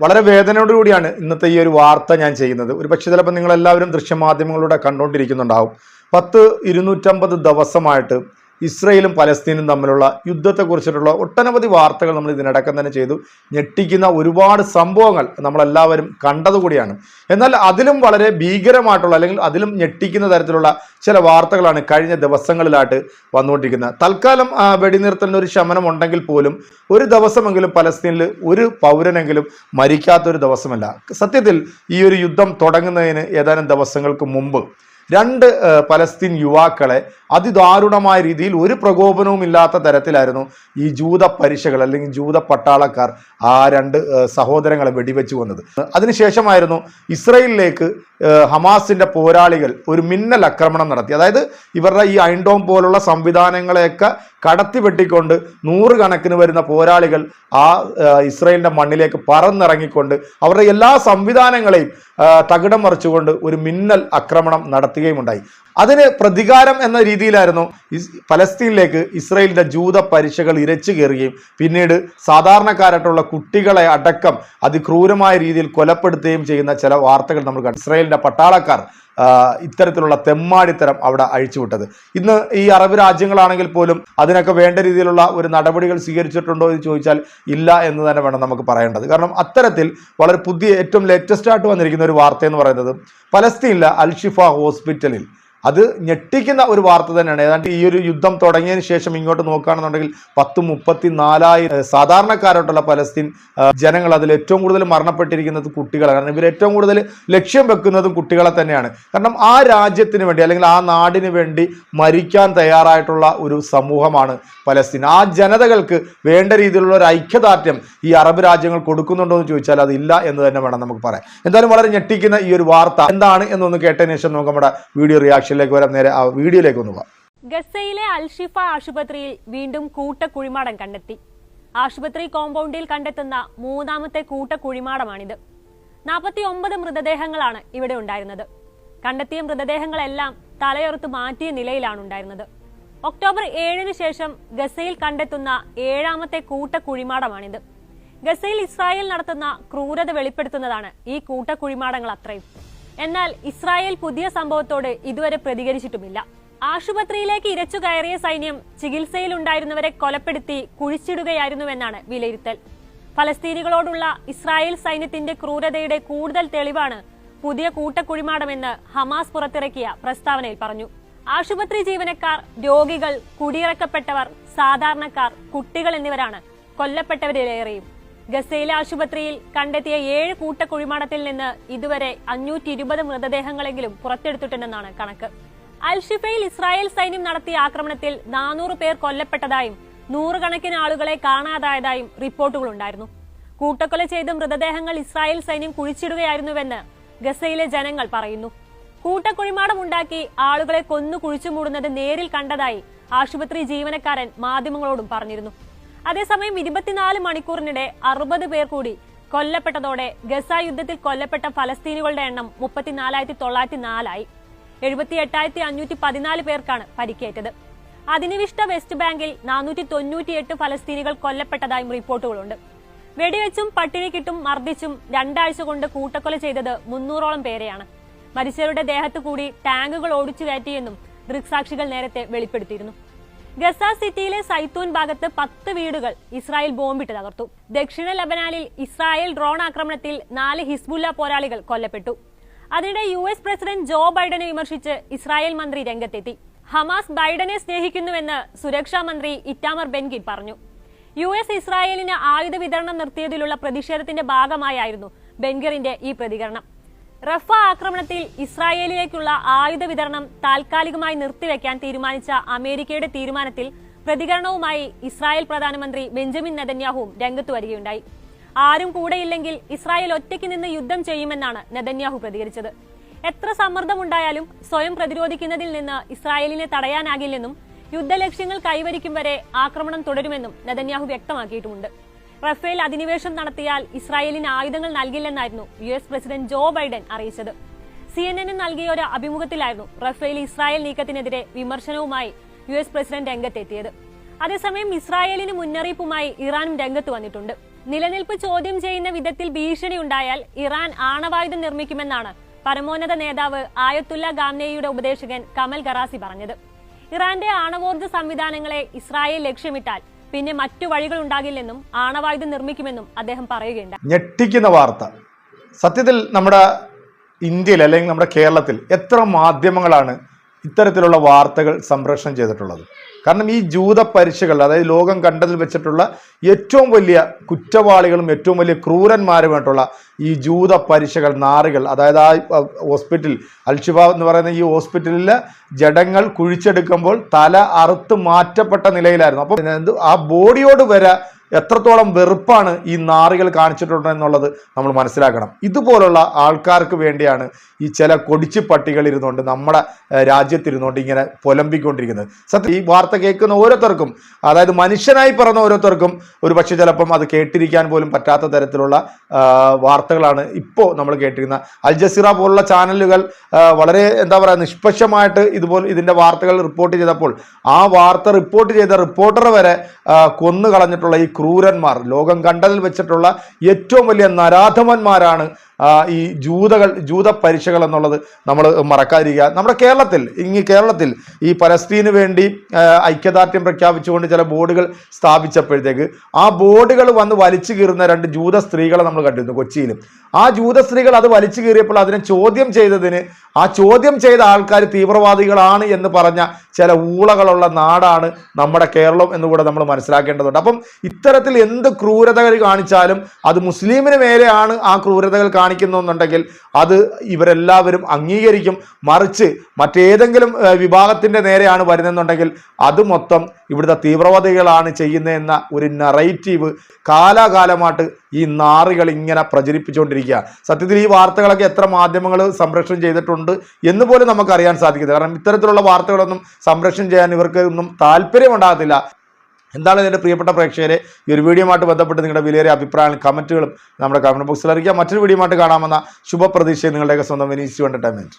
വളരെ വേദനയോടുകൂടിയാണ് ഇന്നത്തെ ഈ ഒരു വാർത്ത ഞാൻ ചെയ്യുന്നത്. ഒരു പക്ഷേ ചിലപ്പോൾ നിങ്ങളെല്ലാവരും ദൃശ്യമാധ്യമങ്ങളിലൂടെ കണ്ടുകൊണ്ടിരിക്കുന്നുണ്ടാവും. പത്ത് ഇരുന്നൂറ്റമ്പത് ദിവസമായിട്ട് ഇസ്രയേലും പലസ്തീനും തമ്മിലുള്ള യുദ്ധത്തെക്കുറിച്ചിട്ടുള്ള ഒട്ടനവധി വാർത്തകൾ നമ്മൾ ഇതിനടക്കം തന്നെ ചെയ്തു. ഞെട്ടിക്കുന്ന ഒരുപാട് സംഭവങ്ങൾ നമ്മളെല്ലാവരും കണ്ടതുകൂടിയാണ് എന്നാൽ അതിലും വളരെ ഭീകരമായിട്ടുള്ള അല്ലെങ്കിൽ അതിലും ഞെട്ടിക്കുന്ന തരത്തിലുള്ള ചില വാർത്തകളാണ് കഴിഞ്ഞ ദിവസങ്ങളിലായിട്ട് വന്നുകൊണ്ടിരിക്കുന്നത്. തൽക്കാലം വെടിനിർത്തലിന് ഒരു ശമനം ഉണ്ടെങ്കിൽ പോലും ഒരു ദിവസമെങ്കിലും പലസ്തീനിൽ ഒരു പൗരനെങ്കിലും മരിക്കാത്തൊരു ദിവസമല്ല. സത്യത്തിൽ ഈ ഒരു യുദ്ധം തുടങ്ങുന്നതിന് ഏതാനും ദിവസങ്ങൾക്ക് മുമ്പ് രണ്ട് പലസ്തീൻ യുവാക്കളെ അതിദാരുണമായ രീതിയിൽ ഒരു പ്രകോപനവും ഇല്ലാത്ത തരത്തിലായിരുന്നു ഈ ജൂത പരിശകൾ അല്ലെങ്കിൽ ജൂത പട്ടാളക്കാർ ആ രണ്ട് സഹോദരങ്ങളെ വെടിവെച്ചു കൊന്നത്. അതിനുശേഷമായിരുന്നു ഇസ്രയേലിലേക്ക് ഏഹ്, ഹമാസിന്റെ പോരാളികൾ ഒരു മിന്നൽ ആക്രമണം നടത്തി. അതായത് ഇവരുടെ ഈ ഐൻഡോം പോലുള്ള സംവിധാനങ്ങളെയൊക്കെ കടത്തി വെട്ടിക്കൊണ്ട് നൂറുകണക്കിന് വരുന്ന പോരാളികൾ ആ ഇസ്രയേലിന്റെ മണ്ണിലേക്ക് പറന്നിറങ്ങിക്കൊണ്ട് അവരുടെ എല്ലാ സംവിധാനങ്ങളെയും തകിടം മറിച്ചുകൊണ്ട് ഒരു മിന്നൽ ആക്രമണം നടത്തുകയുമുണ്ടായി. അതിന് പ്രതികാരം എന്ന രീതിയിലായിരുന്നു ഫലസ്തീനിലേക്ക് ഇസ്രയേലിന്റെ ജൂത പരിശകൾ ഇരച്ചു കയറുകയും പിന്നീട് സാധാരണക്കാരായിട്ടുള്ള കുട്ടികളെ അടക്കം അതിക്രൂരമായ രീതിയിൽ കൊലപ്പെടുത്തുകയും ചെയ്യുന്ന ചില വാർത്തകൾ നമ്മൾ കണ്ടു. ഇസ്രയേലിന്റെ പട്ടാളക്കാർ ഇത്തരത്തിലുള്ള തെമ്മാടിത്തരം അവിടെ അഴിച്ചുവിട്ടത്. ഇന്ന് ഈ അറബ് രാജ്യങ്ങളാണെങ്കിൽ പോലും അതിനൊക്കെ വേണ്ട രീതിയിലുള്ള ഒരു നടപടികൾ സ്വീകരിച്ചിട്ടുണ്ടോ എന്ന് ചോദിച്ചാൽ ഇല്ല എന്ന് തന്നെ വേണം നമുക്ക് പറയേണ്ടത്. കാരണം അത്തരത്തിൽ വളരെ പുതിയ ഏറ്റവും ലേറ്റസ്റ്റ് ആയിട്ട് വന്നിരിക്കുന്ന ഒരു വാർത്ത എന്ന് പറയുന്നത് പലസ്തീനിലെ അൽഷിഫ ഹോസ്പിറ്റലിൽ അത് ഞെട്ടിക്കുന്ന ഒരു വാർത്ത തന്നെയാണ്. ഏതാണ്ട് ഈ ഒരു യുദ്ധം തുടങ്ങിയതിന് ശേഷം ഇങ്ങോട്ട് നോക്കുകയാണെന്നുണ്ടെങ്കിൽ പത്ത് മുപ്പത്തി നാലായിരം സാധാരണക്കാരായിട്ടുള്ള പലസ്തീൻ ജനങ്ങൾ അതിൽ ഏറ്റവും കൂടുതൽ മരണപ്പെട്ടിരിക്കുന്നത് കുട്ടികളാണ്. കാരണം ഇവർ ഏറ്റവും കൂടുതൽ ലക്ഷ്യം വെക്കുന്നതും കുട്ടികളെ തന്നെയാണ്. കാരണം ആ രാജ്യത്തിന് വേണ്ടി അല്ലെങ്കിൽ ആ നാടിന് വേണ്ടി മരിക്കാൻ തയ്യാറായിട്ടുള്ള ഒരു സമൂഹമാണ് പലസ്തീൻ. ആ ജനതകൾക്ക് വേണ്ട രീതിയിലുള്ള ഒരു ഐക്യദാർഢ്യം ഈ അറബ് രാജ്യങ്ങൾ കൊടുക്കുന്നുണ്ടോ എന്ന് ചോദിച്ചാൽ അതില്ല എന്ന് തന്നെ വേണം നമുക്ക് പറയാം എന്തായാലും വളരെ ഞെട്ടിക്കുന്ന ഈ ഒരു വാർത്ത എന്താണ് എന്നൊന്ന് കേട്ടതിന് ശേഷം നമുക്ക് നമ്മുടെ വീഡിയോ റിയാക്ഷനിലേക്ക് വരാം. നേരെ ആ വീഡിയോയിലേക്ക് ഒന്ന് പോവാം. ഗസയിലെ അൽഷിഫ ആശുപത്രിയിൽ വീണ്ടും കൂട്ട കുഴിമാടം കണ്ടെത്തി. ആശുപത്രി കോമ്പൗണ്ടിൽ കണ്ടെത്തുന്ന മൂന്നാമത്തെ കൂട്ട കുഴിമാടമാണിത്. നാൽപ്പത്തി ഒമ്പത് മൃതദേഹങ്ങളാണ് ഇവിടെ ഉണ്ടായിരുന്നത്. കണ്ടെത്തിയ മൃതദേഹങ്ങളെല്ലാം തലയോർത്ത് മാറ്റിയ നിലയിലാണ് ഉണ്ടായിരുന്നത്. ഒക്ടോബർ ഏഴിന് ശേഷം ഗസയിൽ കണ്ടെത്തുന്ന ഏഴാമത്തെ കൂട്ട കുഴിമാടമാണിത്. ഗസയിൽ ഇസ്രായേൽ നടത്തുന്ന ക്രൂരത വെളിപ്പെടുത്തുന്നതാണ് ഈ കൂട്ട കുഴിമാടങ്ങൾ അത്രയും. എന്നാൽ ഇസ്രായേൽ പുതിയ സംഭവത്തോട് ഇതുവരെ പ്രതികരിച്ചിട്ടുമില്ല. ആശുപത്രിയിലേക്ക് ഇരച്ചു കയറിയ സൈന്യം ചികിത്സയിലുണ്ടായിരുന്നവരെ കൊലപ്പെടുത്തി കുഴിച്ചിടുകയായിരുന്നുവെന്നാണ് വിലയിരുത്തൽ. ഫലസ്തീനികളോടുള്ള ഇസ്രായേൽ സൈന്യത്തിന്റെ ക്രൂരതയുടെ കൂടുതൽ തെളിവാണ് പുതിയ കൂട്ടക്കുഴിമാടമെന്ന് ഹമാസ് പുറത്തിറക്കിയ പ്രസ്താവനയിൽ പറഞ്ഞു. ആശുപത്രി ജീവനക്കാർ രോഗികൾ കുടിയിറക്കപ്പെട്ടവർ സാധാരണക്കാർ കുട്ടികൾ എന്നിവരാണ് കൊല്ലപ്പെട്ടവരിലേറെയും. ഗസയിലെ ആശുപത്രിയിൽ കണ്ടെത്തിയ ഏഴ് കൂട്ട കുഴിമാടത്തിൽ നിന്ന് ഇതുവരെ അഞ്ഞൂറ്റി ഇരുപത് മൃതദേഹങ്ങളെങ്കിലും പുറത്തെടുത്തിട്ടുണ്ടെന്നാണ് കണക്ക്. അൽഷിഫയിൽ ഇസ്രായേൽ സൈന്യം നടത്തിയ ആക്രമണത്തിൽ നാനൂറ് പേർ കൊല്ലപ്പെട്ടതായും നൂറുകണക്കിന് ആളുകളെ കാണാതായതായും റിപ്പോർട്ടുകളുണ്ടായിരുന്നു. കൂട്ടക്കൊല ചെയ്ത മൃതദേഹങ്ങൾ ഇസ്രായേൽ സൈന്യം കുഴിച്ചിടുകയായിരുന്നുവെന്ന് ഗസയിലെ ജനങ്ങൾ പറയുന്നു. കൂട്ടക്കുഴിമാടം ഉണ്ടാക്കി ആളുകളെ കൊന്നു കുഴിച്ചു മൂടുന്നത് നേരിൽ കണ്ടതായി ആശുപത്രി ജീവനക്കാരൻ മാധ്യമങ്ങളോടും പറഞ്ഞിരുന്നു. അതേസമയം ഇരുപത്തിനാല് മണിക്കൂറിനിടെ അറുപത് പേർ കൂടി കൊല്ലപ്പെട്ടതോടെ ഗസ യുദ്ധത്തിൽ കൊല്ലപ്പെട്ട ഫലസ്തീനുകളുടെ എണ്ണം മുപ്പത്തിനാലായിരത്തി തൊള്ളായിരത്തി നാലായി എഴുപത്തി എട്ടായിരത്തി അഞ്ഞൂറ്റി പതിനാല് പേർക്കാണ് പരിക്കേറ്റത്. അധിനിവിഷ്ട വെസ്റ്റ് ബാങ്കിൽ നാനൂറ്റി തൊണ്ണൂറ്റിയെട്ട് ഫലസ്തീനികൾ കൊല്ലപ്പെട്ടതായും റിപ്പോർട്ടുകളുണ്ട്. വെടിവെച്ചും പട്ടിണിക്കിട്ടും മർദ്ദിച്ചും രണ്ടാഴ്ച കൊണ്ട് കൂട്ടക്കൊല ചെയ്തത് മുന്നൂറോളം പേരെയാണ്. മരിച്ചവരുടെ ദേഹത്തു കൂടി ടാങ്കുകൾ ഓടിച്ചു കയറ്റിയെന്നും ദൃക്സാക്ഷികൾ നേരത്തെ വെളിപ്പെടുത്തിയിരുന്നു. ഗസ സിറ്റിയിലെ സൈത്തൂൻ ഭാഗത്ത് പത്ത് വീടുകൾ ഇസ്രായേൽ ബോംബിട്ട് തകർത്തു. ദക്ഷിണ ലബനാനിൽ ഇസ്രായേൽ ഡ്രോൺ ആക്രമണത്തിൽ നാല് ഹിസ്ബുല്ല പോരാളികൾ കൊല്ലപ്പെട്ടു. അതിനിടെ യു എസ് പ്രസിഡന്റ് ജോ ബൈഡനെ വിമർശിച്ച് ഇസ്രായേൽ മന്ത്രി രംഗത്തെത്തി. ഹമാസ് ബൈഡനെ സ്നേഹിക്കുന്നുവെന്ന് സുരക്ഷാ മന്ത്രി ഇറ്റാമർ ബെൻഗിൻ പറഞ്ഞു. യു എസ് ഇസ്രായേലിന് ആയുധ വിതരണം നിർത്തിയതിലുള്ള പ്രതിഷേധത്തിന്റെ ഭാഗമായായിരുന്നു ബെൻഗറിന്റെ ഈ പ്രതികരണം. റഫ ആക്രമണത്തിൽ ഇസ്രായേലിലേക്കുള്ള ആയുധ വിതരണം താൽക്കാലികമായി നിർത്തിവെക്കാൻ തീരുമാനിച്ച അമേരിക്കയുടെ തീരുമാനത്തിൽ പ്രതികരണവുമായി ഇസ്രായേൽ പ്രധാനമന്ത്രി ബെഞ്ചമിൻ നെതന്യാഹുവും രംഗത്തു വരികയുണ്ടായി. ആരും കൂടെയില്ലെങ്കിൽ ഇസ്രായേൽ ഒറ്റയ്ക്ക് നിന്ന് യുദ്ധം ചെയ്യുമെന്നാണ് നെതന്യാഹു പ്രതികരിച്ചത്. എത്ര സമ്മർദ്ദമുണ്ടായാലും സ്വയം പ്രതിരോധിക്കുന്നതിൽ നിന്ന് ഇസ്രായേലിനെ തടയാനാകില്ലെന്നും യുദ്ധലക്ഷ്യങ്ങൾ കൈവരിക്കും വരെ ആക്രമണം തുടരുമെന്നും നെതന്യാഹു വ്യക്തമാക്കിയിട്ടുമുണ്ട്. റഫേൽ അധിനിവേശം നടത്തിയാൽ ഇസ്രായേലിന് ആയുധങ്ങൾ നൽകില്ലെന്നായിരുന്നു U S president Joe Biden അറിയിച്ചത്. സി എൻ എന്നിന് നൽകിയ ഒരു അഭിമുഖത്തിലായിരുന്നു റഫേൽ ഇസ്രായേൽ നീക്കത്തിനെതിരെ വിമർശനവുമായി യു എസ് പ്രസിഡന്റ് രംഗത്തെത്തിയത്. അതേസമയം ഇസ്രായേലിന് മുന്നറിയിപ്പുമായി ഇറാനും രംഗത്ത് വന്നിട്ടുണ്ട്. നിലനിൽപ്പ് ചോദ്യം ചെയ്യുന്ന വിധത്തിൽ ഭീഷണി ഉണ്ടായാൽ ഇറാൻ ആണവായുധം നിർമ്മിക്കുമെന്നാണ് പരമോന്നത നേതാവ് ആയത്തുല്ല ഗാംനേയുടെ ഉപദേശകൻ കമൽ ഖറാസി പറഞ്ഞത്. ഇറാന്റെ ആണവോർജ സംവിധാനങ്ങളെ ഇസ്രായേൽ ലക്ഷ്യമിട്ടാൽ പിന്നെ മറ്റു വഴികൾ ഉണ്ടാകില്ലെന്നും ആണവായുധം നിർമ്മിക്കുമെന്നും അദ്ദേഹം പറയുകയുണ്ടായി. ഞെട്ടിക്കുന്ന വാർത്ത. സത്യത്തിൽ നമ്മുടെ ഇന്ത്യയിൽ അല്ലെങ്കിൽ നമ്മുടെ കേരളത്തിൽ എത്ര മാധ്യമങ്ങളാണ് ഇത്തരത്തിലുള്ള വാർത്തകൾ സംപ്രേഷണം ചെയ്തിട്ടുള്ളത്? കാരണം ഈ ജൂത പരിശകൾ അതായത് ലോകം കണ്ടതിൽ വെച്ചിട്ടുള്ള ഏറ്റവും വലിയ കുറ്റവാളികളും ഏറ്റവും വലിയ ക്രൂരന്മാരുമായിട്ടുള്ള ഈ ജൂത പരിശകൾ നാറുകൾ അതായത് ആ ഹോസ്പിറ്റൽ അൽഷിഫ എന്ന് പറയുന്ന ഈ ഹോസ്പിറ്റലിൽ ജഡങ്ങൾ കുഴിച്ചെടുക്കുമ്പോൾ തല അറുത്ത് മാറ്റപ്പെട്ട നിലയിലായിരുന്നു. അപ്പോൾ ആ ബോഡിയോട് വരെ എത്രത്തോളം വെറുപ്പാണ് ഈ നാറികൾ കാണിച്ചിട്ടുണ്ട് എന്നുള്ളത് നമ്മൾ മനസ്സിലാക്കണം. ഇതുപോലുള്ള ആൾക്കാർക്ക് വേണ്ടിയാണ് ഈ ചില കൊടിച്ചു പട്ടികൾ ഇരുന്നുകൊണ്ട് നമ്മുടെ രാജ്യത്തിരുന്നുകൊണ്ട് ഇങ്ങനെ പൊലമ്പിക്കൊണ്ടിരിക്കുന്നത്. സത്യം ഈ വാർത്ത കേൾക്കുന്ന ഓരോരുത്തർക്കും അതായത് മനുഷ്യനായി പിറന്ന ഓരോരുത്തർക്കും ഒരു പക്ഷേ ചിലപ്പം അത് കേട്ടിരിക്കാൻ പോലും പറ്റാത്ത തരത്തിലുള്ള വാർത്തകളാണ് ഇപ്പോൾ നമ്മൾ കേട്ടിരിക്കുന്ന. അൽ ജസീറ പോലുള്ള ചാനലുകൾ വളരെ എന്താ പറയുക നിഷ്പക്ഷമായിട്ട് ഇതുപോലെ ഇതിന്റെ വാർത്തകൾ റിപ്പോർട്ട് ചെയ്തപ്പോൾ ആ വാർത്ത റിപ്പോർട്ട് ചെയ്ത റിപ്പോർട്ടർ വരെ കൊന്നു കളഞ്ഞിട്ടുള്ള ഈ ക്രൂരന്മാർ. ലോകം കണ്ടതിൽ വെച്ചിട്ടുള്ള ഏറ്റവും വലിയ നരാധമന്മാരാണ് ഈ ജൂതകൾ ജൂത പരീക്ഷകൾ എന്നുള്ളത് നമ്മൾ മറക്കാതിരിക്കുക. നമ്മുടെ കേരളത്തിൽ ഇങ്ങ് കേരളത്തിൽ ഈ പലസ്തീന് വേണ്ടി ഐക്യദാർഢ്യം പ്രഖ്യാപിച്ചുകൊണ്ട് ചില ബോർഡുകൾ സ്ഥാപിച്ചപ്പോഴത്തേക്ക് ആ ബോർഡുകൾ വന്ന് വലിച്ചു കീറുന്ന രണ്ട് ജൂത സ്ത്രീകളെ നമ്മൾ കണ്ടിരുന്നു കൊച്ചിയിലും ആ ജൂത സ്ത്രീകൾ അത് വലിച്ചു കീറിയപ്പോൾ അതിനെ ചോദ്യം ചെയ്തതിന് ആ ചോദ്യം ചെയ്ത ആൾക്കാർ തീവ്രവാദികളാണ് എന്ന് പറഞ്ഞ ചില ഊളകളുള്ള നാടാണ് നമ്മുടെ കേരളം എന്ന് എന്നുകൂടെ നമ്മൾ മനസ്സിലാക്കേണ്ടതുണ്ട്. അപ്പം ഇത്തരത്തിൽ എന്ത് ക്രൂരതകൾ കാണിച്ചാലും അത് മുസ്ലിമിന് മേലെയാണ് ആ ക്രൂരതകൾ കാണിക്കുന്നുണ്ടെങ്കിൽ അത് ഇവരെല്ലാവരും അംഗീകരിക്കും. മറിച്ച് മറ്റേതെങ്കിലും വിഭാഗത്തിന്റെ നേരെയാണ് വരുന്നെന്നുണ്ടെങ്കിൽ അത് മൊത്തം ഇവിടുത്തെ തീവ്രവാദികളാണ് ചെയ്യുന്നതെന്ന ഒരു നറേറ്റീവ് കാലാകാലമായിട്ട് ഈ നാറുകൾ ഇങ്ങനെ പ്രചരിപ്പിച്ചുകൊണ്ടിരിക്കുക. സത്യത്തിൽ ഈ വാർത്തകളൊക്കെ എത്ര മാധ്യമങ്ങൾ സംരക്ഷണം ചെയ്തിട്ടുണ്ട് എന്ന് പോലും നമുക്ക് അറിയാൻ സാധിക്കുന്നത് കാരണം ഇത്തരത്തിലുള്ള വാർത്തകളൊന്നും സംരക്ഷണം ചെയ്യാൻ ഇവർക്ക് ഒന്നും താല്പര്യമുണ്ടാകത്തില്ല. എന്താണ് ഇതിന്റെ പ്രിയപ്പെട്ട പ്രേക്ഷകരെ? ഈ ഒരു വീഡിയോയുമായിട്ട് ബന്ധപ്പെട്ട് നിങ്ങളുടെ വിലയേറിയ അഭിപ്രായങ്ങളും കമന്റുകളും നമ്മുടെ കമന്റ് ബോക്സിൽ അറിയിക്കുക മറ്റൊരു വീഡിയോയുമായിട്ട് കാണാമെന്ന ശുഭപ്രതീക്ഷയും നിങ്ങളുടെയൊക്കെ സ്വന്തം വിനീസ് എന്റർടൈൻമെന്റ്